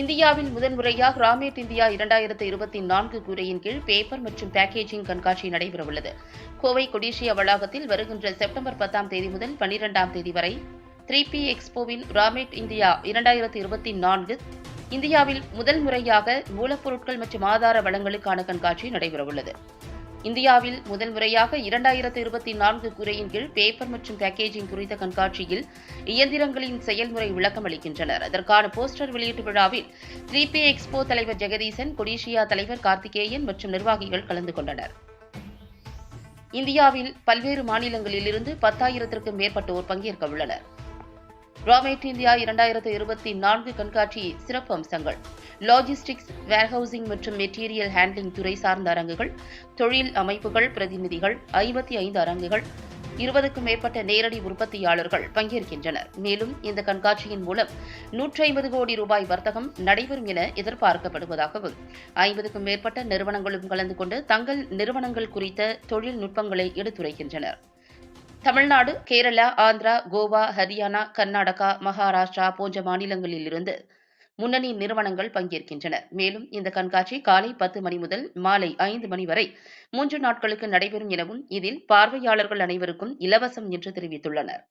இந்தியாவின் முதன்முறையாக ராமேட் இந்தியா இரண்டாயிரத்து இருபத்தி நான்கு கூரையின் கீழ் பேப்பர் மற்றும் பேக்கேஜிங் கண்காட்சி நடைபெறவுள்ளது. கோவை கொடிஷியா வளாகத்தில் வருகின்ற செப்டம்பர் பத்தாம் தேதி முதல் பனிரெண்டாம் தேதி வரை த்ரீ பி எக்ஸ்போவின் ராமேட் இந்தியா இரண்டாயிரத்து இருபத்தி நான்கு இந்தியாவில் முதல் முறையாக மூலப்பொருட்கள் மற்றும் ஆதார வளங்களுக்கான கண்காட்சி நடைபெறவுள்ளது. இந்தியாவில் முதல் முறையாக இரண்டாயிரத்து இருபத்தி நான்கு குறையின் கீழ் பேப்பர் மற்றும் பேக்கேஜிங் குறித்த கண்காட்சியில் இயந்திரங்களின் செயல்முறை விளக்கம் அளிக்கின்றனர். அதற்கான போஸ்டர் வெளியீட்டு விழாவில் த்ரீபி எக்ஸ்போ தலைவர் ஜெகதீசன் கொடிஷியா தலைவர் கார்த்திகேயன் மற்றும் நிர்வாகிகள் கலந்து கொண்டனர். இந்தியாவில் பல்வேறு மாநிலங்களிலிருந்து பத்தாயிரத்திற்கும் மேற்பட்டோர் பங்கேற்க உள்ளனர் ராமேட் இந்தியா இரண்டாயிரத்து இருபத்தி நான்கு கண்காட்சி சிறப்பு அம்சங்கள். லாஜிஸ்டிக்ஸ் வேர்ஹவுசிங் மற்றும் மெட்டீரியல் ஹேண்ட்லிங் துறை சார்ந்த அரங்குகள் தொழில் அமைப்புகள் பிரதிநிதிகள் ஐம்பத்தி ஐந்து அரங்குகள் இருபதுக்கும் மேற்பட்ட நேரடி உற்பத்தியாளர்கள் பங்கேற்கின்றனர். மேலும் இந்த கண்காட்சியின் மூலம் நூற்றி ஐம்பது கோடி ரூபாய் வர்த்தகம் நடைபெறும் என எதிர்பார்க்கப்படுவதாகவும் ஐம்பதுக்கும் மேற்பட்ட நிறுவனங்களும் கலந்து கொண்டு தங்கள் நிறுவனங்கள் குறித்த தொழில்நுட்பங்களை எடுத்துரைக்கின்றனர். தமிழ்நாடு கேரளா ஆந்திரா கோவா ஹரியானா கர்நாடகா மகாராஷ்டிரா போன்ற மாநிலங்களிலிருந்து முன்னணி நிறுவனங்கள் பங்கேற்கின்றன. மேலும் இந்த கண்காட்சி காலை பத்து மணி முதல் மாலை ஐந்து மணி வரை மூன்று நாட்களுக்கு நடைபெறும் எனவும் இதில் பார்வையாளர்கள் அனைவருக்கும் இலவசம் என்று தெரிவித்துள்ளனர்.